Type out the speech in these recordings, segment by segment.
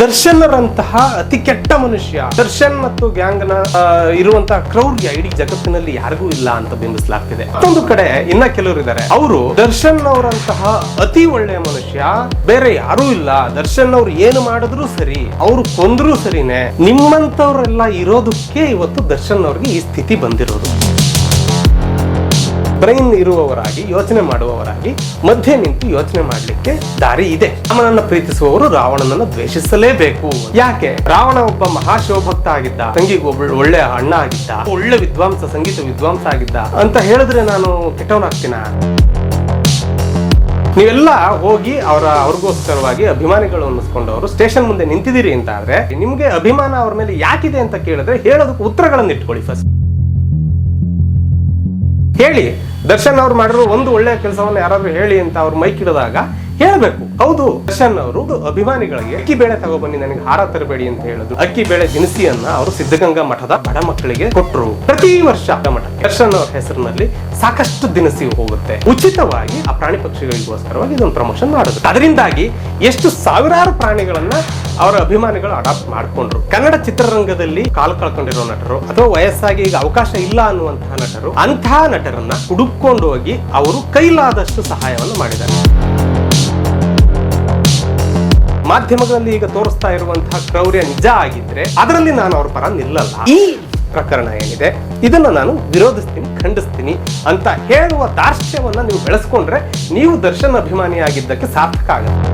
ದರ್ಶನರಂತಹ ಅತಿ ಕೆಟ್ಟ ಮನುಷ್ಯ. ದರ್ಶನ್ ಮತ್ತು ಗ್ಯಾಂಗ್ನ ಆ, ಇರುವಂತಹ ಕ್ರೌರ್ಯ ಇಡೀ ಜಗತ್ತಿನಲ್ಲಿ ಯಾರಿಗೂ ಇಲ್ಲ ಅಂತ ಬಿಂಬಿಸಲಾಗ್ತಿದೆ. ಮತ್ತೊಂದು ಕಡೆ ಇನ್ನ ಕೆಲವರು ಇದ್ದಾರೆ. ಅವರು ದರ್ಶನ್ ಅವರಂತಹ ಅತಿ ಒಳ್ಳೆಯ ಮನುಷ್ಯ. ಬೇರೆ ಯಾರೂ ಇಲ್ಲ. ದರ್ಶನ್ ಅವ್ರು ಏನು ಮಾಡಿದ್ರು ಸರಿ ಅವ್ರು ಕೊಂದ್ರು ಸರಿನೇ. ನಿಮ್ಮಂತವ್ರೆಲ್ಲ ಇರೋದಕ್ಕೆ ಇವತ್ತು ದರ್ಶನ್ ಅವ್ರಿಗೆ ಈ ಸ್ಥಿತಿ ಬಂದಿರೋದು. ಬ್ರೈನ್ ಇರುವವರಾಗಿ, ಯೋಚನೆ ಮಾಡುವವರಾಗಿ, ಮಧ್ಯೆ ನಿಂತು ಯೋಚನೆ ಮಾಡಲಿಕ್ಕೆ ದಾರಿ ಇದೆ. ರಾಮನನ್ನ ಪ್ರೀತಿಸುವವರು ರಾವಣನನ್ನು ದ್ವೇಷಿಸಲೇಬೇಕು. ಯಾಕೆ? ರಾವಣ ಒಬ್ಬ ಮಹಾಶಿವಭಕ್ತ ಆಗಿದ್ದ, ತಂಗಿಗೆ ಒಬ್ಬ ಒಳ್ಳೆ ಅಣ್ಣ ಆಗಿದ್ದ, ಒಳ್ಳೆ ವಿದ್ವಾಂಸ, ಸಂಗೀತ ವಿದ್ವಾಂಸ ಆಗಿದ್ದ ಅಂತ ಹೇಳಿದ್ರೆ ನಾನು ಕೆಟ್ಟವನಾಗ್ತೀನ ನೀವೆಲ್ಲ ಹೋಗಿ ಅವರ, ಅವ್ರಿಗೋಸ್ಕರವಾಗಿ ಅಭಿಮಾನಿಗಳು ಅನ್ನಿಸ್ಕೊಂಡವರು ಸ್ಟೇಷನ್ ಮುಂದೆ ನಿಂತಿದ್ದೀರಿ ಅಂತ ಆದ್ರೆ ನಿಮ್ಗೆ ಅಭಿಮಾನ ಅವ್ರ ಮೇಲೆ ಯಾಕಿದೆ ಅಂತ ಕೇಳಿದ್ರೆ ಹೇಳೋದಕ್ಕೆ ಉತ್ತರಗಳನ್ನು ಇಟ್ಕೊಳ್ಳಿ ಫಸ್ಟ್ ಹೇಳಿ ದರ್ಶನ್ ಅವ್ರು ಮಾಡಿರೋ ಒಂದು ಒಳ್ಳೆಯ ಕೆಲಸವನ್ನು ಯಾರಾದರೂ ಹೇಳಿ ಅಂತ ಅವ್ರು ಮೈಕ್ ಇಡಿದಾಗ ಹೇಳ್ಬೇಕು. ಹೌದು, ದರ್ಶನ್ ಅವರು ಅಭಿಮಾನಿಗಳಿಗೆ ಅಕ್ಕಿ ಬೇಳೆ ತಗೊಬನ್ನಿ, ನನಗೆ ಹಾರ ತರಬೇಡಿ ಅಂತ ಹೇಳುದು. ಅಕ್ಕಿ ಬೇಳೆ ದಿನಸಿಯನ್ನ ಅವರು ಸಿದ್ಧಗಂಗಾ ಮಠದ ಬಡ ಮಕ್ಕಳಿಗೆ ಕೊಟ್ಟರು ಪ್ರತಿ ವರ್ಷ ಮಠ ದರ್ಶನ್ ಅವರ ಹೆಸರಿನಲ್ಲಿ ಸಾಕಷ್ಟು ದಿನಸಿ ಹೋಗುತ್ತೆ. ಉಚಿತವಾಗಿ ಆ ಪ್ರಾಣಿ ಪಕ್ಷಿಗಳಿಗೋಸ್ಕರವಾಗಿ ಇದೊಂದು ಪ್ರಮೋಷನ್ ಮಾಡುದು. ಅದರಿಂದಾಗಿ ಎಷ್ಟು ಸಾವಿರಾರು ಪ್ರಾಣಿಗಳನ್ನ ಅವರ ಅಭಿಮಾನಿಗಳು ಅಡಾಪ್ಟ್ ಮಾಡ್ಕೊಂಡ್ರು. ಕನ್ನಡ ಚಿತ್ರರಂಗದಲ್ಲಿ ಕಾಲು ಕಳ್ಕೊಂಡಿರೋ ನಟರು, ಅಥವಾ ವಯಸ್ಸಾಗಿ ಈಗ ಅವಕಾಶ ಇಲ್ಲ ಅನ್ನುವಂತಹ ನಟರು, ಅಂತಹ ನಟರನ್ನ ಹುಡುಕೊಂಡು ಹೋಗಿ ಅವರು ಕೈಲಾದಷ್ಟು ಸಹಾಯವನ್ನು ಮಾಡಿದ್ದಾರೆ. ಮಾಧ್ಯಮಗಳಲ್ಲಿ ಈಗ ತೋರಿಸ್ತಾ ಇರುವಂತಹ ಕ್ರೌರ್ಯ ನಿಜ ಆಗಿದ್ರೆ ಅದರಲ್ಲಿ ನಾನು ಅವ್ರ ಪರ ನಿಲ್ಲಲ್ಲ. ಈ ಪ್ರಕರಣ ಏನಿದೆ? ಇದನ್ನ ನಾನು ವಿರೋಧಿಸ್ತೀನಿ ಖಂಡಿಸ್ತೀನಿ ಅಂತ ಹೇಳುವ ದಾರ್ಷ್ಟ್ಯವನ್ನ ನೀವು ಬೆಳೆಸ್ಕೊಂಡ್ರೆ ನೀವು ದರ್ಶನ್ ಅಭಿಮಾನಿಯಾಗಿದ್ದಕ್ಕೆ ಸಾರ್ಥಕ ಆಗುತ್ತೆ.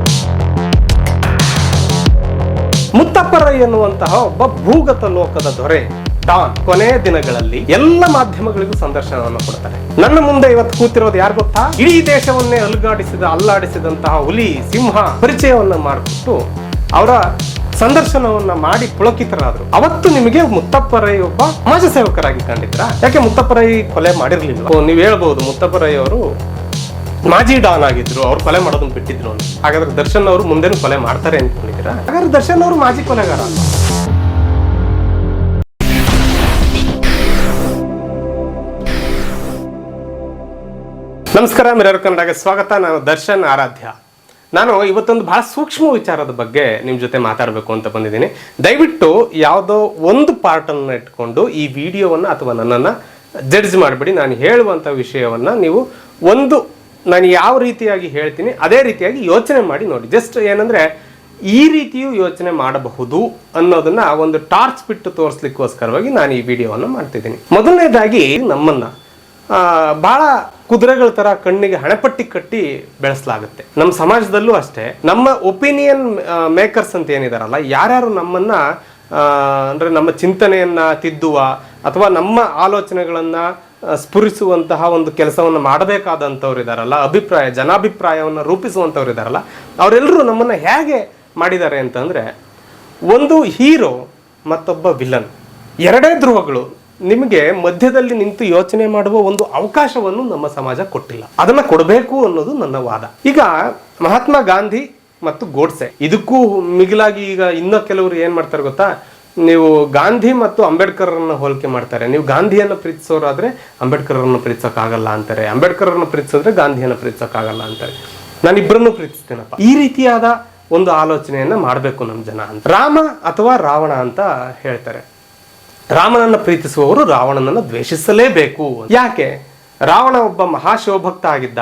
ಮುತ್ತಪ್ಪರೈ ಎನ್ನುವಂತಹ ಒಬ್ಬ ಭೂಗತ ಲೋಕದ ದೊರೆ. ಡಾನ್ ಕೊನೆಯ ದಿನಗಳಲ್ಲಿ ಎಲ್ಲ ಮಾಧ್ಯಮಗಳಿಗೂ ಸಂದರ್ಶನವನ್ನು ಕೊಡ್ತಾರೆ. ನನ್ನ ಮುಂದೆ ಇವತ್ತು ಕೂತಿರೋದು ಯಾರು ಗೊತ್ತಾ? ಇಡೀ ದೇಶವನ್ನೇ ಅಲುಗಾಡಿಸಿದ, ಅಲ್ಲಾಡಿಸಿದಂತಹ ಹುಲಿ, ಸಿಂಹ ಪರಿಚಯವನ್ನ ಮಾಡಿಕೊಟ್ಟು ಅವರ ಸಂದರ್ಶನವನ್ನ ಮಾಡಿ ಪುಳಕಿತರಾದ್ರು. ಅವತ್ತು ನಿಮಗೆ ಮುತ್ತಪ್ಪರೈ ಒಬ್ಬ ಸಮಾಜ ಸೇವಕರಾಗಿ ಕಂಡಿದ್ರ? ಯಾಕೆ ಮುತ್ತಪ್ಪರೈ ಕೊಲೆ ಮಾಡಿರ್ಲಿಲ್ಲ ನೀವು ಹೇಳ್ಬಹುದು ಮುತ್ತಪ್ಪರೈ ಅವರು ಮಾಜಿ ಡಾನ್ ಆಗಿದ್ರು, ಅವ್ರು ಕೊಲೆ ಮಾಡೋದನ್ನ ಬಿಟ್ಟಿದ್ರು ಹಾಗಾದ್ರೆ ದರ್ಶನ್ ಅವರು ಮುಂದೆನೂ ಕೊಲೆ ಮಾಡ್ತಾರೆ ಅನ್ಕೊಂಡಿದ್ದೀರಾ ಹಾಗಾದ್ರೆ ದರ್ಶನ್ ಅವರು ಮಾಜಿ ಕೊಲೆಗಾರ ನಮಸ್ಕಾರ, ಮಿರರ್ ಕನ್ನಡಕ್ಕೆ ಸ್ವಾಗತ. ನಾನು ದರ್ಶನ್ ಆರಾಧ್ಯ. ನಾನು ಇವತ್ತೊಂದು ಬಹಳ ಸೂಕ್ಷ್ಮ ವಿಚಾರದ ಬಗ್ಗೆ ನಿಮ್ಮ ಜೊತೆ ಮಾತಾಡಬೇಕು ಅಂತ ಬಂದಿದ್ದೀನಿ. ದಯವಿಟ್ಟು ಯಾವುದೋ ಒಂದು ಪಾರ್ಟನ್ನು ಇಟ್ಕೊಂಡು ಈ ವಿಡಿಯೋವನ್ನು ಅಥವಾ ನನ್ನನ್ನು ಜಡ್ಜ್ ಮಾಡಿಬಿಡಿ. ನಾನು ಹೇಳುವಂಥ ವಿಷಯವನ್ನು ನೀವು ಒಂದು, ನಾನು ಯಾವ ರೀತಿಯಾಗಿ ಹೇಳ್ತೀನಿ, ಅದೇ ರೀತಿಯಾಗಿ ಯೋಚನೆ ಮಾಡಿ ನೋಡಿ. ಜಸ್ಟ್ ಏನಂದರೆ, ಈ ರೀತಿಯೂ ಯೋಚನೆ ಮಾಡಬಹುದು ಅನ್ನೋದನ್ನ ಒಂದು ಟಾರ್ಚ್ ಬಿಟ್ಟು ತೋರಿಸ್ಲಿಕ್ಕೋಸ್ಕರವಾಗಿ ನಾನು ಈ ವಿಡಿಯೋವನ್ನು ಮಾಡ್ತಿದ್ದೀನಿ. ಮೊದಲನೇದಾಗಿ ನಮ್ಮನ್ನ ಬಹಳ ಕುದುರೆಗಳ ತರ ಕಣ್ಣಿಗೆ ಹಣೆಪಟ್ಟಿ ಕಟ್ಟಿ ಬೆಳೆಸಲಾಗುತ್ತೆ. ನಮ್ಮ ಸಮಾಜದಲ್ಲೂ ಅಷ್ಟೇ. ನಮ್ಮ ಒಪಿನಿಯನ್ ಮೇಕರ್ಸ್ ಅಂತ ಏನಿದಾರಲ್ಲ, ಯಾರ್ಯಾರು ನಮ್ಮನ್ನ ಅಂದ್ರೆ ನಮ್ಮ ಚಿಂತನೆಯನ್ನ ತಿದ್ದುವ ಅಥವಾ ನಮ್ಮ ಆಲೋಚನೆಗಳನ್ನ ಸ್ಫುರಿಸುವಂತಹ ಒಂದು ಕೆಲಸವನ್ನು ಮಾಡಬೇಕಾದಂಥವ್ರು ಇದಾರಲ್ಲ, ಅಭಿಪ್ರಾಯ, ಜನಾಭಿಪ್ರಾಯವನ್ನು ರೂಪಿಸುವಂಥವ್ರು ಇದಾರಲ್ಲ ಅವರೆಲ್ಲರೂ ನಮ್ಮನ್ನು ಹೇಗೆ ಮಾಡಿದ್ದಾರೆ ಅಂತಂದ್ರೆ, ಒಂದು ಹೀರೋ ಮತ್ತೊಬ್ಬ ವಿಲನ್. ಎರಡೇ ಧ್ರುವಗಳು ನಿಮಗೆ ಮಧ್ಯದಲ್ಲಿ ನಿಂತು ಯೋಚನೆ ಮಾಡುವ ಒಂದು ಅವಕಾಶವನ್ನು ನಮ್ಮ ಸಮಾಜ ಕೊಟ್ಟಿಲ್ಲ. ಅದನ್ನ ಕೊಡಬೇಕು ಅನ್ನೋದು ನನ್ನ ವಾದ. ಈಗ ಮಹಾತ್ಮ ಗಾಂಧಿ ಮತ್ತು ಗೋಡ್ಸೆ, ಇದಕ್ಕೂ ಮಿಗಿಲಾಗಿ ಈಗ ಇನ್ನೂ ಕೆಲವರು ಏನ್ ಮಾಡ್ತಾರೆ ಗೊತ್ತಾ? ನೀವು ಗಾಂಧಿ ಮತ್ತು ಅಂಬೇಡ್ಕರ್ರನ್ನ ಹೋಲಿಕೆ ಮಾಡ್ತಾರೆ. ನೀವು ಗಾಂಧಿಯನ್ನು ಪ್ರೀತಿಸೋರಾದ್ರೆ ಅಂಬೇಡ್ಕರ್ರನ್ನ ಪ್ರೀತಿಸೋಕ್ಕಾಗಲ್ಲ ಅಂತಾರೆ. ಅಂಬೇಡ್ಕರನ್ನು ಪ್ರೀತಿಸಿದ್ರೆ ಗಾಂಧಿಯನ್ನು ಪ್ರೀತಿಸೋಕ್ಕಾಗಲ್ಲ ಅಂತಾರೆ. ನಾನು ಇಬ್ಬರನ್ನು ಪ್ರೀತಿಸ್ತೇನಪ್ಪ. ಈ ರೀತಿಯಾದ ಒಂದು ಆಲೋಚನೆಯನ್ನ ಮಾಡಬೇಕು ನಮ್ಮ ಜನ ಅಂತ. ರಾಮ ಅಥವಾ ರಾವಣ ಅಂತ ಹೇಳ್ತಾರೆ. ರಾಮನನ್ನ ಪ್ರೀತಿಸುವವರು ರಾವಣನನ್ನು ದ್ವೇಷಿಸಲೇಬೇಕು ಯಾಕೆ? ರಾವಣ ಒಬ್ಬ ಮಹಾಶಿವಭಕ್ತ ಆಗಿದ್ದ.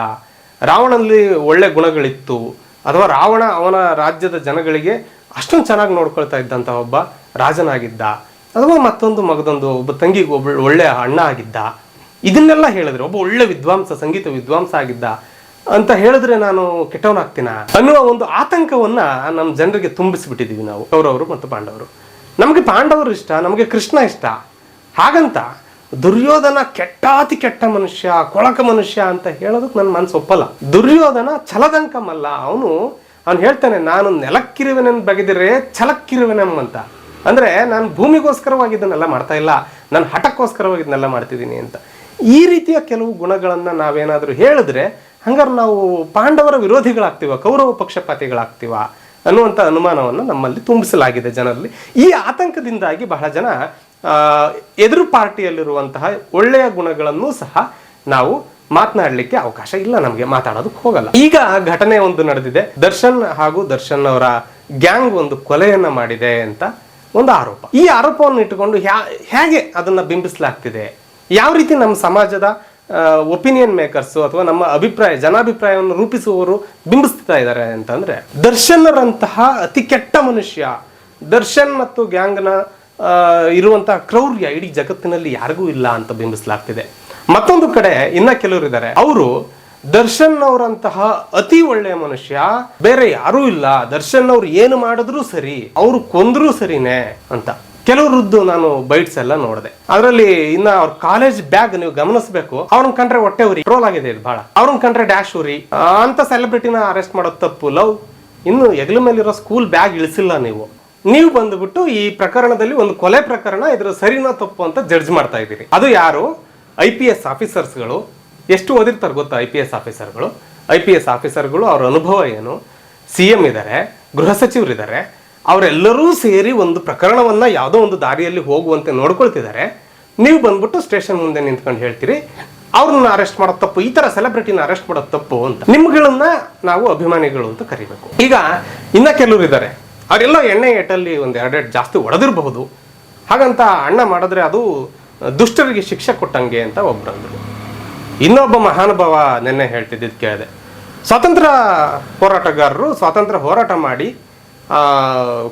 ರಾವಣನಲ್ಲಿ ಒಳ್ಳೆ ಗುಣಗಳಿತ್ತು. ಅಥವಾ ರಾವಣ ಅವನ ರಾಜ್ಯದ ಜನಗಳಿಗೆ ಅಷ್ಟೊಂದು ಚೆನ್ನಾಗಿ ನೋಡ್ಕೊಳ್ತಾ ಇದ್ದಂಥ ಒಬ್ಬ ರಾಜನಾಗಿದ್ದ. ಅಥವಾ ಮತ್ತೊಂದು ಮಗದೊಂದು ಒಬ್ಬ ತಂಗಿಗೆ ಒಬ್ಬ ಒಳ್ಳೆಯ ಅಣ್ಣ ಆಗಿದ್ದ. ಇದನ್ನೆಲ್ಲ ಹೇಳಿದ್ರೆ ಒಬ್ಬ ಒಳ್ಳೆ ವಿದ್ವಾಂಸ, ಸಂಗೀತ ವಿದ್ವಾಂಸ ಆಗಿದ್ದ. ಅಂತ ಹೇಳಿದ್ರೆ ನಾನು ಕೆಟ್ಟವನಾಗ್ತೀನ? ಅನ್ನುವ ಒಂದು ಆತಂಕವನ್ನ ನಮ್ಮ ಜನರಿಗೆ ತುಂಬಿಸಿಬಿಟ್ಟಿದ್ದೀವಿ ನಾವು, ಕೌರವರು ಮತ್ತು ಪಾಂಡವರು. ನಮಗೆ ಪಾಂಡವರು ಇಷ್ಟ, ನಮಗೆ ಕೃಷ್ಣ ಇಷ್ಟ. ಹಾಗಂತ ದುರ್ಯೋಧನ ಕೆಟ್ಟಾತಿ ಕೆಟ್ಟ ಮನುಷ್ಯ, ಕೊಳಕ ಮನುಷ್ಯ ಅಂತ ಹೇಳೋದಕ್ಕೆ ನನ್ನ ಮನಸ್ಸು ಒಪ್ಪಲ್ಲ. ದುರ್ಯೋಧನ ಛಲದಂಕಮಲ್ಲ ಅವನು ಅವನು ಹೇಳ್ತಾನೆ, ನಾನು ನೆಲಕ್ಕಿರುವೆನೆನ್ ಬಗೆದಿರೆ ಛಲಕ್ಕಿರುವೆನೆಂ ಅಂತ. ಅಂದರೆ ನಾನು ಭೂಮಿಗೋಸ್ಕರವಾಗಿದ್ದನ್ನೆಲ್ಲ ಮಾಡ್ತಾ ಇಲ್ಲ, ನಾನು ಹಠಕ್ಕೋಸ್ಕರವಾಗಿ ಇದನ್ನೆಲ್ಲ ಮಾಡ್ತಿದ್ದೀನಿ ಅಂತ. ಈ ರೀತಿಯ ಕೆಲವು ಗುಣಗಳನ್ನು ನಾವೇನಾದರೂ ಹೇಳಿದ್ರೆ, ಹಂಗಾರೆ ನಾವು ಪಾಂಡವರ ವಿರೋಧಿಗಳಾಗ್ತೀವ, ಕೌರವ ಪಕ್ಷಪಾತಿಗಳಾಗ್ತೀವ ಅನ್ನುವಂಥ ಅನುಮಾನವನ್ನು ನಮ್ಮಲ್ಲಿ ತುಂಬಿಸಲಾಗಿದೆ ಜನರಲ್ಲಿ. ಈ ಆತಂಕದಿಂದಾಗಿ ಬಹಳ ಜನ ಎದುರು ಪಾರ್ಟಿಯಲ್ಲಿರುವಂತಹ ಒಳ್ಳೆಯ ಗುಣಗಳನ್ನು ಸಹ ನಾವು ಮಾತನಾಡಲಿಕ್ಕೆ ಅವಕಾಶ ಇಲ್ಲ ನಮಗೆ, ಮಾತಾಡೋದಕ್ಕೆ ಹೋಗಲ್ಲ. ಈಗ ಘಟನೆ ಒಂದು ನಡೆದಿದೆ. ದರ್ಶನ್ ಹಾಗೂ ದರ್ಶನ್ ಅವರ ಗ್ಯಾಂಗ್ ಒಂದು ಕೊಲೆಯನ್ನ ಮಾಡಿದೆ ಅಂತ ಒಂದು ಆರೋಪ. ಈ ಆರೋಪವನ್ನು ಇಟ್ಟುಕೊಂಡು ಹೇಗೆ ಅದನ್ನ ಬಿಂಬಿಸಲಾಗ್ತಿದೆ? ಯಾವ ರೀತಿ ನಮ್ಮ ಸಮಾಜದ ಒಪಿನಿಯನ್ ಮೇಕರ್ಸ್ ಅಥವಾ ನಮ್ಮ ಅಭಿಪ್ರಾಯ, ಜನಾಭಿಪ್ರಾಯವನ್ನು ರೂಪಿಸುವವರು ಬಿಂಬಿಸ್ತಾ ಇದ್ದಾರೆ ಅಂತಂದ್ರೆ, ದರ್ಶನರಂತಹ ಅತಿ ಕೆಟ್ಟ ಮನುಷ್ಯ, ದರ್ಶನ್ ಮತ್ತು ಗ್ಯಾಂಗ್ನ ಇರುವಂತಹ ಕ್ರೌರ್ಯ ಇಡೀ ಜಗತ್ತಿನಲ್ಲಿ ಯಾರಿಗೂ ಇಲ್ಲ ಅಂತ ಬಿಂಬಿಸಲಾಗ್ತಿದೆ. ಮತ್ತೊಂದು ಕಡೆ ಇನ್ನ ಕೆಲವರು ಇದ್ದಾರೆ. ಅವರು ದರ್ಶನ್ ಅವರಂತಹ ಅತಿ ಒಳ್ಳೆಯ ಮನುಷ್ಯ, ಬೇರೆ ಯಾರೂ ಇಲ್ಲ ದರ್ಶನ್ ಅವ್ರು ಏನು ಮಾಡಿದ್ರು ಸರಿ, ಅವರು ಕೊಂದ್ರೂ ಸರಿನೇ ಅಂತ. ಕೆಲವರದ್ದು ನಾನು ಬೈಟ್ಸ್ ಎಲ್ಲ ನೋಡಿದೆ. ಅದರಲ್ಲಿ ಇನ್ನ ಅವ್ರ ಕಾಲೇಜ್ ಬ್ಯಾಗ್ ನೀವು ಗಮನಿಸಬೇಕು. ಅವ್ರನ್ನ ಕಂಡ್ರೆ ಹೊಟ್ಟೆ ಉರಿ. ಟ್ರೋಲ್ ಆಗಿದೆ ಇದು ಬಹಳ ಅವ್ರನ್ನ ಕಂಡ್ರೆ ಡ್ಯಾಶ್ ಉರಿ. ಅಂತ ಸೆಲೆಬ್ರಿಟಿನ ಅರೆಸ್ಟ್ ಮಾಡೋದು ತಪ್ಪು. ಲವ್. ಇನ್ನು ಹೆಗಲ ಮೇಲಿರೋ ಸ್ಕೂಲ್ ಬ್ಯಾಗ್ ಇಳಿಸಿಲ್ಲ ನೀವು. ನೀವು ಬಂದ್ಬಿಟ್ಟು ಈ ಪ್ರಕರಣದಲ್ಲಿ ಒಂದು ಕೊಲೆ ಪ್ರಕರಣ ಇದ್ರ ಸರಿನಾ ತಪ್ಪು ಅಂತ ಜಡ್ಜ್ ಮಾಡ್ತಾ ಇದ್ದೀರಿ. ಅದು ಯಾರು? ಐ ಪಿ ಎಸ್ ಆಫೀಸರ್ಸ್ಗಳು ಎಷ್ಟು ಓದಿರ್ತಾರೆ ಗೊತ್ತಾ ಐ ಪಿ ಎಸ್ ಆಫೀಸರ್ಗಳು ಐ ಪಿ ಎಸ್ ಆಫೀಸರ್ಗಳು ಅವ್ರ ಅನುಭವ ಏನು? ಸಿ ಎಂ ಇದ್ದಾರೆ ಗೃಹ ಸಚಿವರಿದ್ದಾರೆ ಅವರೆಲ್ಲರೂ ಸೇರಿ ಒಂದು ಪ್ರಕರಣವನ್ನ ಯಾವುದೋ ಒಂದು ದಾರಿಯಲ್ಲಿ ಹೋಗುವಂತೆ ನೋಡ್ಕೊಳ್ತಿದ್ದಾರೆ. ನೀವು ಬಂದ್ಬಿಟ್ಟು ಸ್ಟೇಷನ್ ಮುಂದೆ ನಿಂತ್ಕೊಂಡು ಹೇಳ್ತೀರಿ, ಅವ್ರನ್ನ ಅರೆಸ್ಟ್ ಮಾಡೋದು ತಪ್ಪು, ಈ ತರ ಸೆಲೆಬ್ರಿಟಿನ ಅರೆಸ್ಟ್ ಮಾಡೋದು ತಪ್ಪು ಅಂತ. ನಿಮ್ಗಳನ್ನ ನಾವು ಅಭಿಮಾನಿಗಳು ಅಂತ ಕರಿಬೇಕು. ಈಗ ಇನ್ನ ಕೆಲವರು ಇದ್ದಾರೆ. ಅವರೆಲ್ಲ ಎಣ್ಣೆ ಏಟಲ್ಲಿ ಒಂದು ಎರಡೆರಡು ಜಾಸ್ತಿ ಒಡೆದಿರಬಹುದು. ಹಾಗಂತ ಅಣ್ಣ ಮಾಡಿದ್ರೆ ಅದು ದುಷ್ಟರಿಗೆ ಶಿಕ್ಷೆ ಕೊಟ್ಟಂಗೆ ಅಂತ ಒಬ್ಬರಂದರು ಇನ್ನೊಬ್ಬ ಮಹಾನುಭಾವ ನಿನ್ನೆ ಹೇಳ್ತಿದ್ದಿದ್ದು ಕೇಳಿದೆ. ಸ್ವಾತಂತ್ರ್ಯ ಹೋರಾಟಗಾರರು ಸ್ವಾತಂತ್ರ್ಯ ಹೋರಾಟ ಮಾಡಿ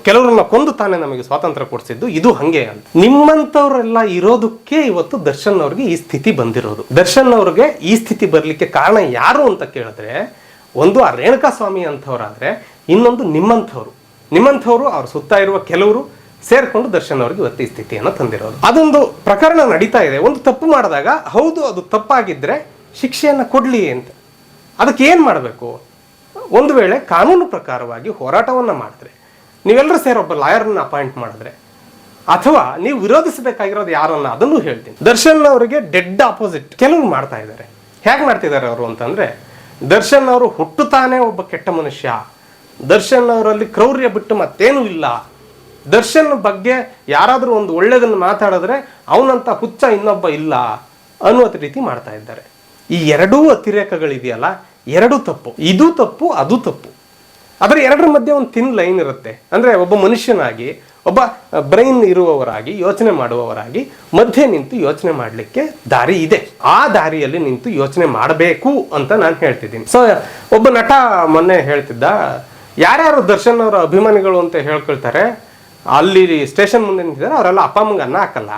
ಕೆಲವ್ರನ್ನ ಕೊಂದು ತಾನೇ ನಮಗೆ ಸ್ವಾತಂತ್ರ್ಯ ಕೊಡಿಸಿದ್ದು. ಇದು ಹಂಗೆ ಅಂತ ನಿಮ್ಮಂಥವ್ರೆಲ್ಲ ಇರೋದಕ್ಕೆ ಇವತ್ತು ದರ್ಶನ್ ಅವ್ರಿಗೆ ಈ ಸ್ಥಿತಿ ಬಂದಿರೋದು. ದರ್ಶನ್ ಅವ್ರಿಗೆ ಈ ಸ್ಥಿತಿ ಬರಲಿಕ್ಕೆ ಕಾರಣ ಯಾರು ಅಂತ ಕೇಳಿದ್ರೆ, ಒಂದು ಆ ರೇಣುಕಾ ಸ್ವಾಮಿ ಅಂಥವ್ರಾದರೆ, ಇನ್ನೊಂದು ನಿಮ್ಮಂಥವ್ರು. ನಿಮ್ಮಂಥವ್ರು ಅವ್ರ ಸುತ್ತ ಇರುವ ಕೆಲವರು ಸೇರ್ಕೊಂಡು ದರ್ಶನ್ ಅವ್ರಿಗೆ ಇವತ್ತು ಈ ಸ್ಥಿತಿಯನ್ನು ತಂದಿರೋದು. ಅದೊಂದು ಪ್ರಕರಣ ನಡೀತಾ ಇದೆ. ಒಂದು ತಪ್ಪು ಮಾಡಿದಾಗ, ಹೌದು, ಅದು ತಪ್ಪಾಗಿದ್ರೆ ಶಿಕ್ಷೆಯನ್ನು ಕೊಡಲಿ ಅಂತ. ಅದಕ್ಕೆ ಏನು ಮಾಡಬೇಕು? ಒಂದು ವೇಳೆ ಕಾನೂನು ಪ್ರಕಾರವಾಗಿ ಹೋರಾಟವನ್ನ ಮಾಡಿದ್ರೆ ನೀವೆಲ್ಲರೂ ಸೇರಿ ಒಬ್ಬ ಲಾಯರ್ನ ಅಪಾಯಿಂಟ್ ಮಾಡಿದ್ರೆ, ಅಥವಾ ನೀವು ವಿರೋಧಿಸಬೇಕಾಗಿರೋದು ಯಾರನ್ನ ಅದನ್ನು ಹೇಳ್ತೀನಿ. ದರ್ಶನ್ ಅವರಿಗೆ ಡೆಡ್ ಆಪೋಸಿಟ್ ಕೆಲವರು ಮಾಡ್ತಾ ಇದ್ದಾರೆ. ಹೇಗೆ ಮಾಡ್ತಿದ್ದಾರೆ ಅವರು ಅಂತಂದ್ರೆ, ದರ್ಶನ್ ಅವರು ಹುಟ್ಟುತ್ತಾನೆ ಒಬ್ಬ ಕೆಟ್ಟ ಮನುಷ್ಯ. ದರ್ಶನ್ ಅವರಲ್ಲಿ ಕ್ರೌರ್ಯ ಬಿಟ್ಟು ಮತ್ತೇನೂ ಇಲ್ಲ. ದರ್ಶನ್ ಬಗ್ಗೆ ಯಾರಾದರೂ ಒಂದು ಒಳ್ಳೆಯದನ್ನು ಮಾತಾಡಿದ್ರೆ, ಅವನಂತ ಹುಚ್ಚ ಇನ್ನೊಬ್ಬ ಇಲ್ಲ ಅನ್ನುವ ರೀತಿ ಮಾಡ್ತಾ ಇದ್ದಾರೆ. ಈ ಎರಡೂ ಅತಿರೇಕಗಳಿದೆಯಲ್ಲ ಎರಡೂ ತಪ್ಪು, ಇದು ತಪ್ಪು, ಅದು ತಪ್ಪು. ಅದರ ಎರಡರ ಮಧ್ಯೆ ಒಂದು ತಿನ್ ಲೈನ್ ಇರುತ್ತೆ. ಅಂದರೆ ಒಬ್ಬ ಮನುಷ್ಯನಾಗಿ, ಒಬ್ಬ ಬ್ರೈನ್ ಇರುವವರಾಗಿ, ಯೋಚನೆ ಮಾಡುವವರಾಗಿ ಮಧ್ಯೆ ನಿಂತು ಯೋಚನೆ ಮಾಡಲಿಕ್ಕೆ ದಾರಿ ಇದೆ. ಆ ದಾರಿಯಲ್ಲಿ ನಿಂತು ಯೋಚನೆ ಮಾಡಬೇಕು ಅಂತ ನಾನು ಹೇಳ್ತಿದ್ದೀನಿ. ಸೊ ಒಬ್ಬ ನಟ ಮೊನ್ನೆ ಹೇಳ್ತಿದ್ದ, ಯಾರ್ಯಾರು ದರ್ಶನ್ ಅವರ ಅಭಿಮಾನಿಗಳು ಅಂತ ಹೇಳ್ಕೊಳ್ತಾರೆ, ಅಲ್ಲಿ ಸ್ಟೇಷನ್ ಮುಂದೆ ನಿಂತಿದ್ದಾರೆ, ಅವರೆಲ್ಲ ಅಪ್ಪ ಅಮ್ಮಂಗೆ ಅನ್ನ ಹಾಕಲ್ಲ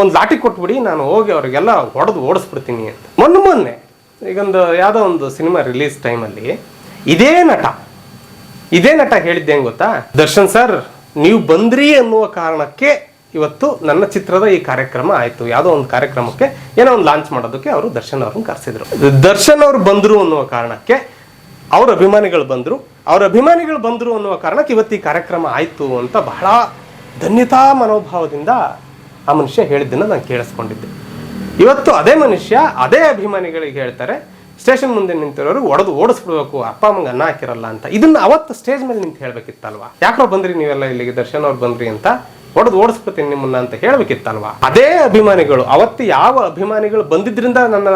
ಒಂದು ಲಾಟಿ ಕೊಟ್ಬಿಡಿ, ನಾನು ಹೋಗಿ ಅವರಿಗೆಲ್ಲ ಹೊಡೆದು ಓಡಿಸ್ಬಿಡ್ತೀನಿ ಅಂತ. ಮೊನ್ನೆ ಮೊನ್ನೆ ಈಗೊಂದು ಯಾವುದೋ ಒಂದು ಸಿನಿಮಾ ರಿಲೀಸ್ ಟೈಮಲ್ಲಿ ಇದೇ ನಟ ಇದೇ ನಟ ಹೇಳಿದ್ದೆ ಹೆಂಗ್ ಗೊತ್ತಾ? ದರ್ಶನ್ ಸರ್, ನೀವು ಬಂದ್ರಿ ಅನ್ನುವ ಕಾರಣಕ್ಕೆ ಇವತ್ತು ನನ್ನ ಚಿತ್ರದ ಈ ಕಾರ್ಯಕ್ರಮ ಆಯಿತು. ಯಾವುದೋ ಒಂದು ಕಾರ್ಯಕ್ರಮಕ್ಕೆ ಏನೋ ಒಂದು ಲಾಂಚ್ ಮಾಡೋದಕ್ಕೆ ಅವರು ದರ್ಶನ್ ಅವ್ರನ್ನ ಕರೆಸಿದ್ರು. ದರ್ಶನ್ ಅವ್ರು ಬಂದರು ಅನ್ನುವ ಕಾರಣಕ್ಕೆ ಅವ್ರ ಅಭಿಮಾನಿಗಳು ಬಂದರು. ಅವ್ರ ಅಭಿಮಾನಿಗಳು ಬಂದರು ಅನ್ನುವ ಕಾರಣಕ್ಕೆ ಇವತ್ತು ಈ ಕಾರ್ಯಕ್ರಮ ಆಯಿತು ಅಂತ ಬಹಳ ಧನ್ಯತಾ ಮನೋಭಾವದಿಂದ ಆ ಮನುಷ್ಯ ಹೇಳಿದ್ದನ್ನು ನಾನು ಕೇಳಿಸ್ಕೊಂಡಿದ್ದೆ. ಇವತ್ತು ಅದೇ ಮನುಷ್ಯ, ಅದೇ ಅಭಿಮಾನಿಗಳಿಗೆ ಹೇಳ್ತಾರೆ, ಸ್ಟೇಷನ್ ಮುಂದೆ ನಿಂತಿರೋರು ಒಡೆದು ಓಡಿಸ್ಬಿಡ್ಬೇಕು, ಅಪ್ಪ ಅಮ್ಮಂಗೆ ಅನ್ನ ಹಾಕಿರಲ್ಲ ಅಂತ. ಇದನ್ನ ಅವತ್ತು ಸ್ಟೇಜ್ ಮೇಲೆ ನಿಂತು ಹೇಳ್ಬೇಕಿತ್ತಲ್ವಾ? ಯಾಕ್ರೋ ಬಂದ್ರಿ ನೀವೆಲ್ಲ ಇಲ್ಲಿಗೆ, ದರ್ಶನ್ ಅವ್ರು ಬಂದ್ರಿ ಅಂತ ಒಡೆದು ಓಡಿಸ್ಬಿಡ್ತೀನಿ ನಿಮ್ಮನ್ನ ಅಂತ ಹೇಳ್ಬೇಕಿತ್ತಲ್ವಾ? ಅದೇ ಅಭಿಮಾನಿಗಳು, ಅವತ್ತು ಯಾವ ಅಭಿಮಾನಿಗಳು ಬಂದಿದ್ರಿಂದ ನನ್ನ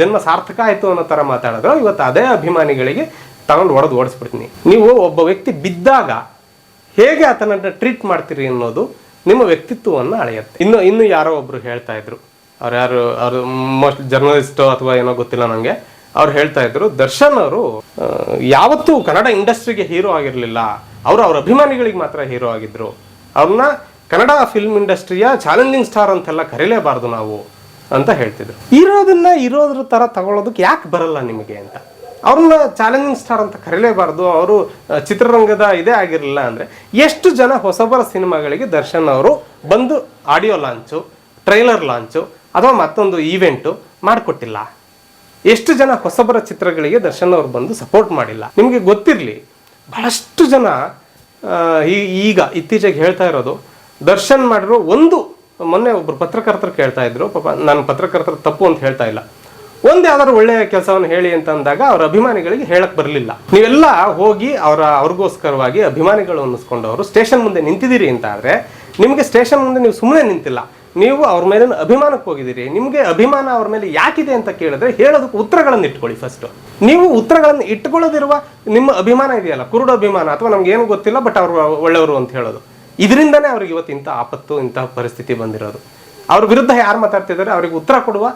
ಜನ್ಮ ಸಾರ್ಥಕ ಆಯ್ತು ಅನ್ನೋ ತರ ಮಾತಾಡಿದ್ರು, ಇವತ್ತು ಅದೇ ಅಭಿಮಾನಿಗಳಿಗೆ ತಗೊಂಡು ಒಡೆದು ಓಡಿಸ್ಬಿಡ್ತೀನಿ. ನೀವು ಒಬ್ಬ ವ್ಯಕ್ತಿ ಬಿದ್ದಾಗ ಹೇಗೆ ಆತನನ್ನ ಟ್ರೀಟ್ ಮಾಡ್ತೀರಿ ಅನ್ನೋದು ನಿಮ್ಮ ವ್ಯಕ್ತಿತ್ವವನ್ನು ಅಳೆಯುತ್ತೆ. ಇನ್ನು ಇನ್ನು ಯಾರೋ ಒಬ್ರು ಹೇಳ್ತಾ ಇದ್ರು. ಅವ್ರು ಯಾರು, ಅವರು ಮೋಸ್ಟ್ ಜರ್ನಲಿಸ್ಟ್ ಅಥವಾ ಏನೋ ಗೊತ್ತಿಲ್ಲ ನನಗೆ ಅವ್ರು ಹೇಳ್ತಾ ಇದ್ರು, ದರ್ಶನ್ ಅವರು ಯಾವತ್ತೂ ಕನ್ನಡ ಇಂಡಸ್ಟ್ರಿಗೆ ಹೀರೋ ಆಗಿರಲಿಲ್ಲ. ಅವರು ಅವ್ರ ಅಭಿಮಾನಿಗಳಿಗೆ ಮಾತ್ರ ಹೀರೋ ಆಗಿದ್ರು. ಅವ್ರನ್ನ ಕನ್ನಡ ಫಿಲ್ಮ್ ಇಂಡಸ್ಟ್ರಿಯ ಚಾಲೆಂಜಿಂಗ್ ಸ್ಟಾರ್ ಅಂತೆಲ್ಲ ಕರೀಲೇಬಾರ್ದು ನಾವು ಅಂತ ಹೇಳ್ತಿದ್ರು. ಇರೋದನ್ನ ಇರೋದ್ರ ತರ ತಗೊಳ್ಳೋದಕ್ಕೆ ಯಾಕೆ ಬರಲ್ಲ ನಿಮಗೆ ಅಂತ? ಅವ್ರನ್ನ ಚಾಲೆಂಜಿಂಗ್ ಸ್ಟಾರ್ ಅಂತ ಕರೀಲೇಬಾರ್ದು. ಅವರು ಚಿತ್ರರಂಗದ ಇದೇ ಆಗಿರಲಿಲ್ಲ ಅಂದ್ರೆ ಎಷ್ಟು ಜನ ಹೊಸಬರ ಸಿನಿಮಾಗಳಿಗೆ ದರ್ಶನ್ ಅವರು ಬಂದು ಆಡಿಯೋ ಲಾಂಚು ಟ್ರೈಲರ್ ಲಾಂಚು ಅಥವಾ ಮತ್ತೊಂದು ಈವೆಂಟು ಮಾಡಿಕೊಟ್ಟಿಲ್ಲ. ಎಷ್ಟು ಜನ ಹೊಸಬರ ಚಿತ್ರಗಳಿಗೆ ದರ್ಶನ್ ಅವರು ಬಂದು ಸಪೋರ್ಟ್ ಮಾಡಿಲ್ಲ. ನಿಮಗೆ ಗೊತ್ತಿರಲಿ, ಬಹಳಷ್ಟು ಜನ ಈಗ ಇತ್ತೀಚೆಗೆ ಹೇಳ್ತಾ ಇರೋದು, ದರ್ಶನ್ ಮಾಡಿರೋ ಒಂದು, ಮೊನ್ನೆ ಒಬ್ಬರು ಪತ್ರಕರ್ತರು ಕೇಳ್ತಾ ಇದ್ರು, ಪಾಪ ನಾನು ಪತ್ರಕರ್ತರ ತಪ್ಪು ಅಂತ ಹೇಳ್ತಾ ಇಲ್ಲ. ಒಂದೇ ಯಾವ್ದಾದ್ರು ಒಳ್ಳೆಯ ಕೆಲಸವನ್ನು ಹೇಳಿ ಅಂತ ಅಂದಾಗ ಅವರ ಅಭಿಮಾನಿಗಳಿಗೆ ಹೇಳಕ್ ಬರಲಿಲ್ಲ. ನೀವೆಲ್ಲ ಹೋಗಿ ಅವರ, ಅವ್ರಿಗೋಸ್ಕರವಾಗಿ ಅಭಿಮಾನಿಗಳು ಅನ್ನಿಸ್ಕೊಂಡವರು, ಸ್ಟೇಷನ್ ಮುಂದೆ ನಿಂತಿದ್ದೀರಿ ಅಂತ ಆದರೆ, ನಿಮಗೆ ಸ್ಟೇಷನ್ ಮುಂದೆ ನೀವು ಸುಮ್ಮನೆ ನಿಂತಿಲ್ಲ. ನೀವು ಅವ್ರ ಮೇಲೆ ಅಭಿಮಾನಕ್ಕೆ ಹೋಗಿದ್ದೀರಿ, ನಿಮಗೆ ಅಭಿಮಾನ ಅವ್ರ ಮೇಲೆ ಯಾಕಿದೆ ಅಂತ ಕೇಳಿದ್ರೆ ಹೇಳೋದಕ್ಕೆ ಉತ್ತರಗಳನ್ನು ಇಟ್ಕೊಳ್ಳಿ ಫಸ್ಟ್ ನೀವು ಉತ್ತರಗಳನ್ನು ಇಟ್ಕೊಳ್ಳೋದಿರುವ ನಿಮ್ಮ ಅಭಿಮಾನ ಇದೆಯಲ್ಲ, ಕುರುಡು ಅಭಿಮಾನ, ಅಥವಾ ನಮ್ಗೆ ಏನು ಗೊತ್ತಿಲ್ಲ ಬಟ್ ಅವ್ರು ಒಳ್ಳೆಯವರು ಅಂತ ಹೇಳೋದು. ಇದರಿಂದನೇ ಅವ್ರಿಗೆ ಇವತ್ತು ಇಂಥ ಆಪತ್ತು ಇಂತಹ ಪರಿಸ್ಥಿತಿ ಬಂದಿರೋದು. ಅವ್ರ ವಿರುದ್ಧ ಯಾರು ಮಾತಾಡ್ತಿದ್ದಾರೆ, ಅವ್ರಿಗೆ ಉತ್ತರ ಕೊಡುವ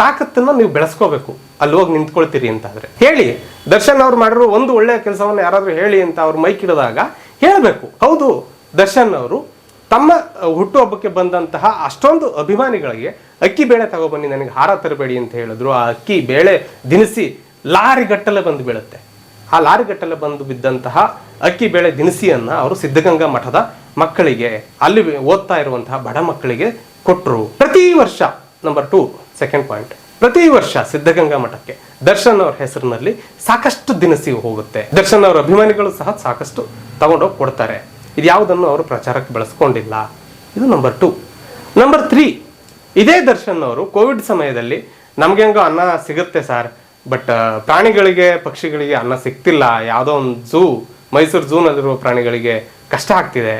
ತಾಕತ್ತನ್ನು ನೀವು ಬೆಳೆಸ್ಕೋಬೇಕು. ಅಲ್ಲಿ ಹೋಗಿ ನಿಂತ್ಕೊಳ್ತೀರಿ ಅಂತಾದ್ರೆ. ಹೇಳಿ, ದರ್ಶನ್ ಅವ್ರು ಮಾಡಿರೋ ಒಂದು ಒಳ್ಳೆಯ ಕೆಲಸವನ್ನು ಯಾರಾದರೂ ಹೇಳಿ ಅಂತ ಅವ್ರು ಮೈಕ್ ಹಿಡಿದಾಗ ಹೇಳಬೇಕು. ಹೌದು, ದರ್ಶನ್ ಅವರು ತಮ್ಮ ಹುಟ್ಟುಹಬ್ಬಕ್ಕೆ ಬಂದಂತಹ ಅಷ್ಟೊಂದು ಅಭಿಮಾನಿಗಳಿಗೆ ಅಕ್ಕಿ ಬೇಳೆ ತಗೊಬನ್ನಿ, ನನಗೆ ಹಾರ ತರಬೇಡಿ ಅಂತ ಹೇಳಿದ್ರು. ಆ ಅಕ್ಕಿ ಬೇಳೆ ದಿನಸಿ ಲಾರಿ ಗಟ್ಟಲೆ ಬಂದು ಬೀಳುತ್ತೆ. ಆ ಲಾರಿ ಗಟ್ಟಲೆ ಬಂದು ಬಿದ್ದಂತಹ ಅಕ್ಕಿ ಬೇಳೆ ದಿನಸಿಯನ್ನು ಅವರು ಸಿದ್ಧಗಂಗಾ ಮಠದ ಮಕ್ಕಳಿಗೆ, ಅಲ್ಲಿ ಓದ್ತಾ ಇರುವಂತಹ ಬಡ ಮಕ್ಕಳಿಗೆ ಕೊಟ್ಟರು ಪ್ರತಿ ವರ್ಷ ನಂಬರ್ ಟು ಸೆಕೆಂಡ್ ಪಾಯಿಂಟ್ ಪ್ರತಿ ವರ್ಷ ಸಿದ್ಧಗಂಗಾ ಮಠಕ್ಕೆ ದರ್ಶನ್ ಅವ್ರ ಹೆಸರಿನಲ್ಲಿ ಸಾಕಷ್ಟು ದಿನಸಿ ಹೋಗುತ್ತೆ. ದರ್ಶನ್ ಅವರ ಅಭಿಮಾನಿಗಳು ಸಹ ಸಾಕಷ್ಟು ತಗೊಂಡೋಗಿ ಕೊಡ್ತಾರೆ. ಇದು ಯಾವುದನ್ನು ಅವರು ಪ್ರಚಾರಕ್ಕೆ ಬಳಸ್ಕೊಂಡಿಲ್ಲ. ಇದು ನಂಬರ್ ಟು ನಂಬರ್ ತ್ರೀ ಇದೇ ದರ್ಶನ್ ಅವರು ಕೋವಿಡ್ ಸಮಯದಲ್ಲಿ ನಮ್ಗೆ ಹೆಂಗೋ ಅನ್ನ ಸಿಗುತ್ತೆ ಸರ್ ಬಟ್ ಪ್ರಾಣಿಗಳಿಗೆ, ಪಕ್ಷಿಗಳಿಗೆ ಅನ್ನ ಸಿಗ್ತಿಲ್ಲ. ಯಾವುದೋ ಒಂದು ಝೂ ಮೈಸೂರು ಝೂನಲ್ಲಿರುವ ಪ್ರಾಣಿಗಳಿಗೆ ಕಷ್ಟ ಆಗ್ತಿದೆ.